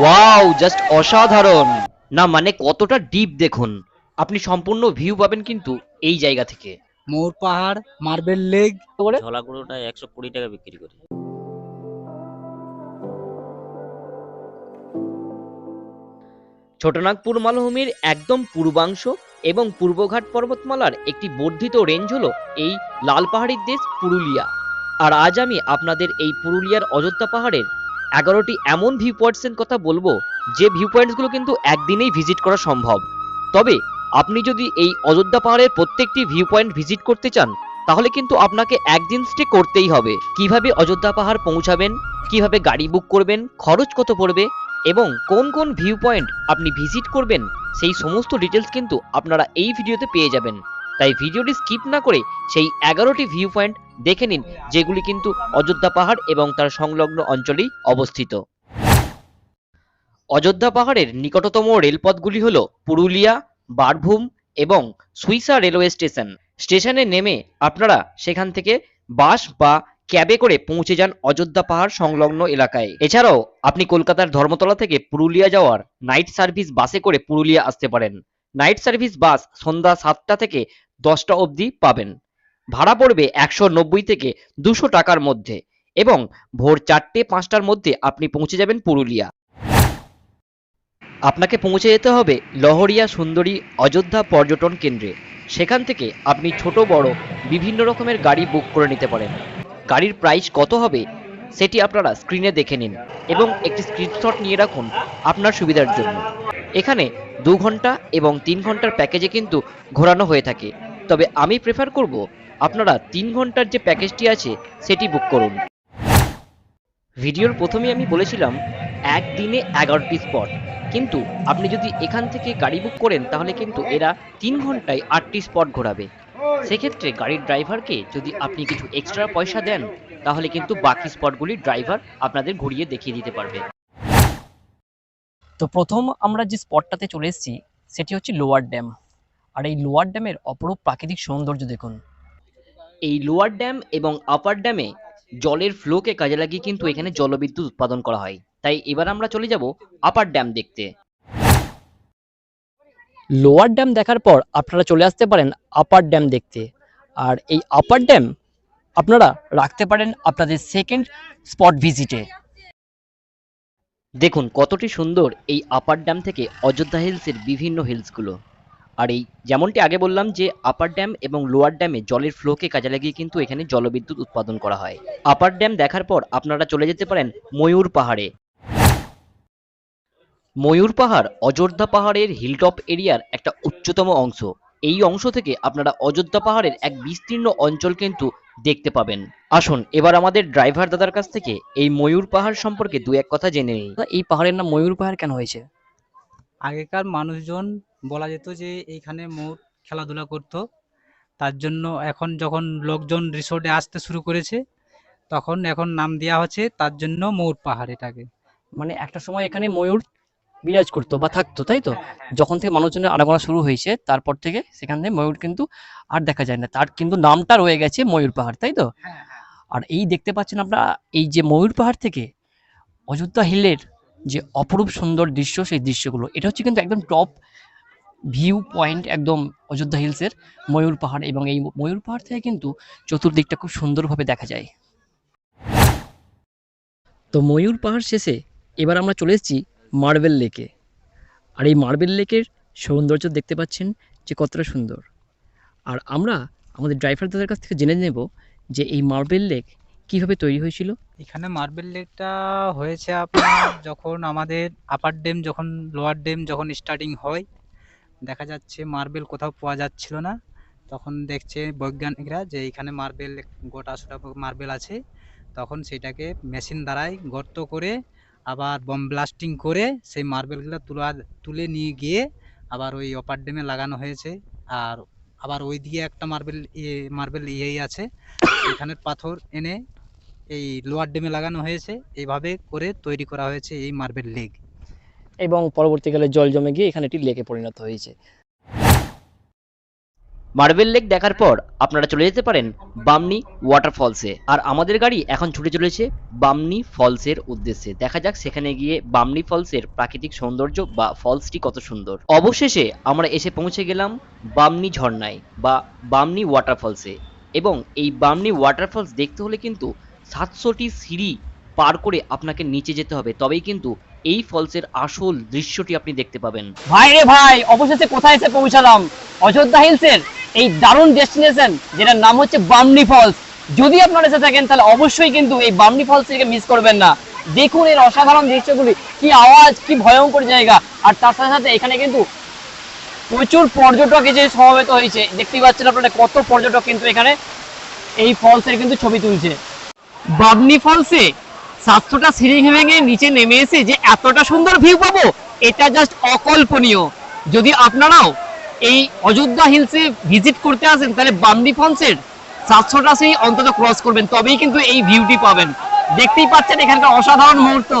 Wow just অসাধারণ। না মানে কতটা ডিপ দেখুন। আপনি সম্পূর্ণ ভিউ পাবেন কিন্তু এই জায়গা থেকে। মোর পাহাড় মার্বেল লেক। ঝোলাগুলোটা একশো কুড়ি টাকা বিক্রি করি। ছোটনাগপুর মালভূমির একদম পূর্বাংশ এবং পূর্বঘাট পর্বতমালার একটি বর্ধিত রেঞ্জ হলো এই লাল পাহাড়ির দেশ পুরুলিয়া। আর আজ আমি আপনাদের এই পুরুলিয়ার অযোধ্যা পাহাড়ের এগারোটি এমন ভিউ পয়েন্টসের কথা বলব, যে ভিউ পয়েন্টসগুলো কিন্তু একদিনেই ভিজিট করা সম্ভব। তবে, আপনি যদি এই অযোধ্যা পাহাড়ের প্রত্যেকটি ভিউ পয়েন্ট ভিজিট করতে চান, তাহলে কিন্তু আপনাকে একদিন স্টে করতেই হবে। কীভাবে অযোধ্যা পাহাড় পৌঁছাবেন, কীভাবে গাড়ি বুক করবেন, খরচ কত পড়বে, এবং কোন কোন ভিউ পয়েন্ট আপনি ভিজিট করবেন, সেই সমস্ত ডিটেলস কিন্তু আপনারা এই ভিডিওতে পেয়ে যাবেন। তাই ভিডিওটি স্কিপ না করে সেই এগারোটি ভিউ পয়েন্ট দেখে নিন, যেগুলি কিন্তু অযোধ্যা পাহাড় এবং তার সংলগ্ন অঞ্চলেই অবস্থিত। অযোধ্যা পাহাড়ের নিকটতম রেলপথগুলি হল পুরুলিয়া, বারভূম এবং সুইসা রেলওয়ে স্টেশন। স্টেশনে নেমে আপনারা সেখান থেকে বাস বা ক্যাবে করে পৌঁছে যান অযোধ্যা পাহাড় সংলগ্ন এলাকায়। এছাড়াও আপনি কলকাতার ধর্মতলা থেকে পুরুলিয়া যাওয়ার নাইট সার্ভিস বাসে করে পুরুলিয়া আসতে পারেন। নাইট সার্ভিস বাস সন্ধ্যা সাতটা থেকে দশটা অবধি পাবেন। ভাড়া পড়বে একশো নব্বই থেকে দুশো টাকার মধ্যে এবং ভোর চারটে পাঁচটার মধ্যে আপনি পৌঁছে যাবেন পুরুলিয়া। আপনাকে পৌঁছে যেতে হবে লহরিয়া সুন্দরী অযোধ্যা পর্যটন কেন্দ্রে। সেখান থেকে আপনি ছোট, বড়, বিভিন্ন রকমের গাড়ি বুক করে নিতে পারেন। গাড়ির প্রাইস কত হবে সেটি আপনারা স্ক্রিনে দেখে নিন এবং একটি স্ক্রিনশট নিয়ে রাখুন আপনার সুবিধার জন্য। এখানে দু ঘণ্টা এবং তিন ঘণ্টার প্যাকেজে কিন্তু ঘোরানো হয়ে থাকে। তবে আমি প্রেফার করব আপনারা তিন ঘণ্টার যে প্যাকেজটি আছে, সেটি বুক করুন। ভিডিওর প্রথমে আমি বলেছিলাম, একদিনে এগারোটি স্পট কিন্তু আপনি যদি এখান থেকে গাড়ি বুক করেন, তাহলে কিন্তু এরা তিন ঘন্টায় আটটি স্পট ঘোরাবে। সেক্ষেত্রে গাড়ির ড্রাইভারকে যদি আপনি কিছু এক্সট্রা পয়সা দেন, তাহলে কিন্তু বাকি স্পটগুলি ড্রাইভার আপনাদের ঘুরিয়ে দেখিয়ে দিতে পারবে। তো প্রথম আমরা যে স্পটটাতে চলে এসেছি সেটি হচ্ছে লোয়ার ড্যাম আর এই লোয়ার ড্যামের অপরূপ প্রাকৃতিক সৌন্দর্য দেখুন। এই লোয়ার ড্যাম এবং আপার ড্যামে জলের ফ্লোকে কাজে লাগিয়ে কিন্তু এখানে জলবিদ্যুৎ উৎপাদন করা হয়। তাই এবার আমরা চলে যাব আপার ড্যাম দেখতে। লোয়ার ড্যাম দেখার পর আপনারা চলে আসতে পারেন আপার ড্যাম দেখতে। আর এই আপার ড্যাম আপনারা রাখতে পারেন আপনাদের সেকেন্ড স্পট ভিজিটে দেখুন কতটি সুন্দর এই আপার ড্যাম থেকে অযোধ্যা হিলসের বিভিন্ন হিলসগুলো আর এই যেমনটি আগে বললাম যে আপার ড্যাম এবং লোয়ার ড্যামে জলের ফ্লোকে কাজে লাগিয়ে কিন্তু এখানে জলবিদ্যুৎ উৎপাদন করা হয়। আপার ড্যাম দেখার পর আপনারা চলে যেতে পারেন ময়ূর পাহাড়ে। ময়ূর পাহাড় অযোধ্যা পাহাড়ের হিলটপ এরিয়ার একটা উচ্চতম অংশ। এই অংশ থেকে আপনারা অযোধ্যা পাহাড়ের এক বিস্তীর্ণ অঞ্চল কিন্তু দেখতে পাবেন। আসুন এবার আমাদের ড্রাইভার দাদার কাছ থেকে এই ময়ূর পাহাড় সম্পর্কে দু এক কথা জেনে নিই। এই পাহাড়ের নাম ময়ূর পাহাড় কেন হয়েছে? আগেকার মানুষজন বলা যেত যে এইখানে মোর খেলাধুলা করতো। তার জন্য এখন যখন লোকজন রিসোর্টে আসতে শুরু করেছে তখন এখন নাম দেওয়া হচ্ছে তার জন্য ময়ূর পাহাড় এটাকে। মানে একটা সময় এখানে ময়ূর বিরাজ করতো বা থাকতো তাই তো? যখন থেকে মানুষজনের আনাগোনা শুরু হয়েছে তারপর থেকে সেখান থেকে ময়ূর কিন্তু আর দেখা যায় না। তার কিন্তু নামটা রয়ে গেছে ময়ূর পাহাড় তাই তো? আর এই দেখতে পাচ্ছেন আপনারা এই যে ময়ূর পাহাড় থেকে অযোধ্যা হিলের যে অপরূপ সুন্দর দৃশ্য সেই দৃশ্যগুলো এটা হচ্ছে কিন্তু একদম টপ ভিউ পয়েন্ট একদম অযোধ্যা হিলসের ময়ূর পাহাড় এবং এই ময়ূর পাহাড় থেকে কিন্তু চতুর্দিকটা খুব সুন্দরভাবে দেখা যায়। তো ময়ূর পাহাড় শেষে এবার আমরা চলে এসেছি মার্বেল লেকে। আর এই মার্বেল লেকের সৌন্দর্য দেখতে পাচ্ছেন যে কতটা সুন্দর। আর আমরা আমাদের ড্রাইভার দাদার কাছ থেকে জেনে নেব যে এই মার্বেল লেক কীভাবে তৈরি হয়েছিল। এখানে মার্বেল লেকটা হয়েছে আপনার যখন আমাদের আপার ড্যাম যখন লোয়ার ড্যাম যখন স্টার্টিং হয়, দেখা যাচ্ছে মার্বেল কোথাও পাওয়া যাচ্ছিল না। তখন দেখছে বৈজ্ঞানিকরা যে এখানে মার্বেল গোটা সোটা মার্বেল আছে। তখন সেটাকে মেশিন দ্বারাই গর্ত করে আবার বম ব্লাস্টিং করে সেই মার্বেলগুলো তুলা, তুলে নিয়ে গিয়ে আবার ওই অপার ড্যামে লাগানো হয়েছে। আর আবার ওই দিকে একটা মার্বেল ইয়ে মার্বেল ইয়েই আছে। এখানের পাথর এনে এই লোয়ার ড্যামে লাগানো হয়েছে। এইভাবে করে তৈরি করা হয়েছে এই মার্বেল লেক এবং পরবর্তীকালে জল জমে গিয়ে এখানে একটি লেকে পরিণত হয়েছে। মার্বেল লেক দেখার পর আপনারা চলে যেতে পারেন বামনি ওয়াটারফলসে আর আমাদের গাড়ি এখন ছুটে চলেছে বামনি ফলসের উদ্দেশ্যে। দেখা যাক সেখানে গিয়ে বামনি ফলসের প্রাকৃতিক সৌন্দর্য বা ফলসটি কত সুন্দর। অবশেষে আমরা এসে পৌঁছে গেলাম বামনি ঝর্ণায় বা বামনি ওয়াটারফলসে এবং এই বামনি ওয়াটারফলস দেখতে হলে কিন্তু সাতশোটি সিঁড়ি পার করে আপনাকে নিচে যেতে হবে। তবেই কিন্তু এই ফলসের আসল দৃশ্যটি আপনি দেখতে পাবেন। ভাই রে ভাই, অবশেষে কোথায় এসে পৌঁছালাম? অযোধ্যা হিলসের এই দারুণ ডেস্টিনেশন যেটার নাম হচ্ছে বামনি ফলস যদি আপনারা এসে থাকেন, তাহলে অবশ্যই কিন্তু এই বামনি ফলস থেকে মিস করবেন না। দেখুন এর অসাধারণ দৃশ্যগুলি, কি আওয়াজ, কি ভয়ঙ্কর জায়গা। আর তার সাথে সাথে এখানে কিন্তু প্রচুর পর্যটক যে সমবেত হয়েছে। দেখতেই পাচ্ছেন আপনারা কত পর্যটক কিন্তু এখানে এই ফলসের কিন্তু ছবি তুলছে। বাবনি ফলসে সাতশোটা সিঁড়ি ভেঙে নিচে নেমে এসে যে এতটা সুন্দর ভিউ পাবো, এটা জাস্ট অকল্পনীয়। যদি আপনারাও এই অযোধ্যা হিলসে ভিজিট করতে আসেন, তাহলে বামনি ফলসের সাতশোটা সিঁড়ি অন্তত ক্রস করবেন, তবেই কিন্তু এই ভিউটি পাবেন। দেখতেই পাচ্ছেন এখানকার অসাধারণ মুহূর্ত।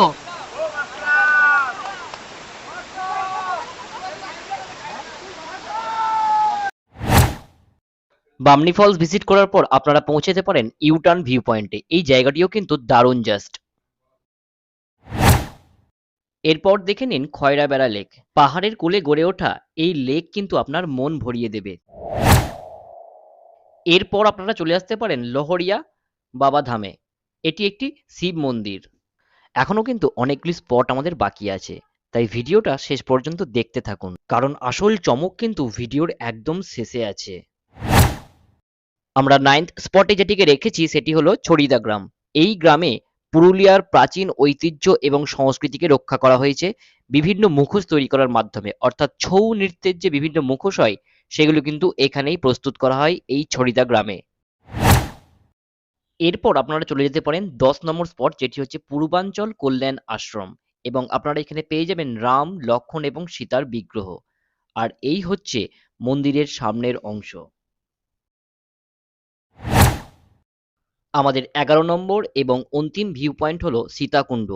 বামনি ফলস ভিজিট করার পর আপনারা পৌঁছে যেতে পারেন ইউটার্ন ভিউ পয়েন্টে এই জায়গাটিও কিন্তু দারুণ জাস্ট। এরপর দেখে নিন খয়রা বেড়া লেক। পাহাড়ের কোলে গড়ে ওঠা এই লেক কিন্তু আপনার মন ভরিয়ে দেবে। এরপর আপনারা চলে আসতে পারেন লহরিয়া বাবা ধামে। এটি একটি শিব মন্দির। এখনও কিন্তু অনেকগুলি স্পট আমাদের বাকি আছে। তাই ভিডিওটা শেষ পর্যন্ত দেখতে থাকুন। কারণ আসল চমক কিন্তু ভিডিওর একদম শেষে আছে। আমরা নাইন্থ স্পটে যেটিকে রেখেছি সেটি হলো ছড়িদা গ্রাম। এই গ্রামে পুরুলিয়ার প্রাচীন ঐতিহ্য এবং সংস্কৃতিকে রক্ষা করা হয়েছে। বিভিন্ন মুখোশ তৈরি করার মাধ্যমে। অর্থাৎ ছৌ নৃত্যের যে বিভিন্ন মুখোশ হয়, সেগুলো কিন্তু এখানেই প্রস্তুত করা হয় এই ছড়িদা গ্রামে। এরপর আপনারা চলে যেতে পারেন দশ নম্বর স্পট, যেটি হচ্ছে পূর্বাঞ্চল কল্যাণ আশ্রম। এবং আপনারা এখানে পেয়ে যাবেন রাম, লক্ষণ এবং সীতার বিগ্রহ। আর এই হচ্ছে মন্দিরের সামনের অংশ। আমাদের এগারো নম্বর এবং অন্তিম ভিউ পয়েন্ট হলো সীতাকুণ্ড।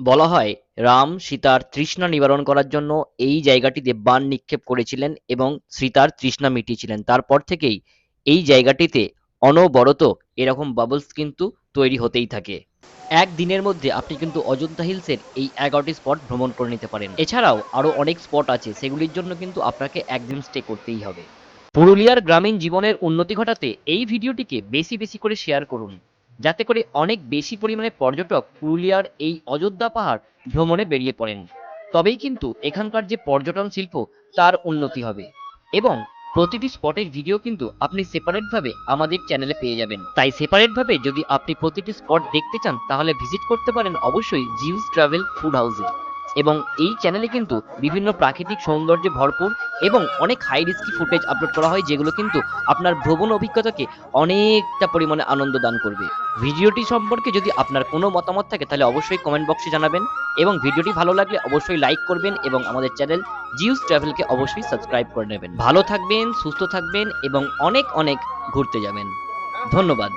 বলা হয়, রাম সীতার তৃষ্ণা নিবারণ করার জন্য এই জায়গাটিতে বান নিক্ষেপ করেছিলেন এবং সীতার তৃষ্ণা মিটিয়েছিলেন। তারপর থেকেই এই জায়গাটিতে অনবরত এরকম বাবলস কিন্তু তৈরি হতেই থাকে। এক দিনের মধ্যে আপনি কিন্তু অযোধ্যা হিলসের এই এগারোটি স্পট ভ্রমণ করে নিতে পারেন। এছাড়াও আরও অনেক স্পট আছে, সেগুলির জন্য কিন্তু আপনাকে একদিন স্টে করতেই হবে। পুরুলিয়ার গ্রামীণ জীবনের উন্নতি ঘটাতে এই ভিডিওটিকে বেশি বেশি করে শেয়ার করুন, যাতে করে অনেক বেশি পরিমাণে পর্যটক পুরুলিয়ার এই অযোধ্যা পাহাড় ভ্রমণে বেরিয়ে পড়েন। তবেই কিন্তু এখানকার যে পর্যটন শিল্প, তার উন্নতি হবে। এবং প্রতিটি স্পটের ভিডিও কিন্তু আপনি সেপারেটভাবে আমাদের চ্যানেলে পেয়ে যাবেন। তাই সেপারেটভাবে যদি আপনি প্রতিটি স্পট দেখতে চান, তাহলে ভিজিট করতে পারেন অবশ্যই জিউস ট্রাভেল ফুড হাউসে এবং এই চ্যানেলে কিন্তু বিভিন্ন প্রাকৃতিক সৌন্দর্যে ভরপুর এবং অনেক হাই রিস্কি ফুটেজ আপলোড করা হয়, যেগুলো কিন্তু আপনার ভ্রমণ অভিজ্ঞতাকে অনেকটা পরিমাণে আনন্দ দান করবে। ভিডিওটি সম্পর্কে যদি আপনার কোনো মতামত থাকে, তাহলে অবশ্যই কমেন্ট বক্সে জানাবেন এবং ভিডিওটি ভালো লাগলে অবশ্যই লাইক করবেন এবং আমাদের চ্যানেল জিউস ট্রাভেলকে অবশ্যই সাবস্ক্রাইব করে নেবেন। ভালো থাকবেন, সুস্থ থাকবেন এবং অনেক অনেক ঘুরতে যাবেন। ধন্যবাদ।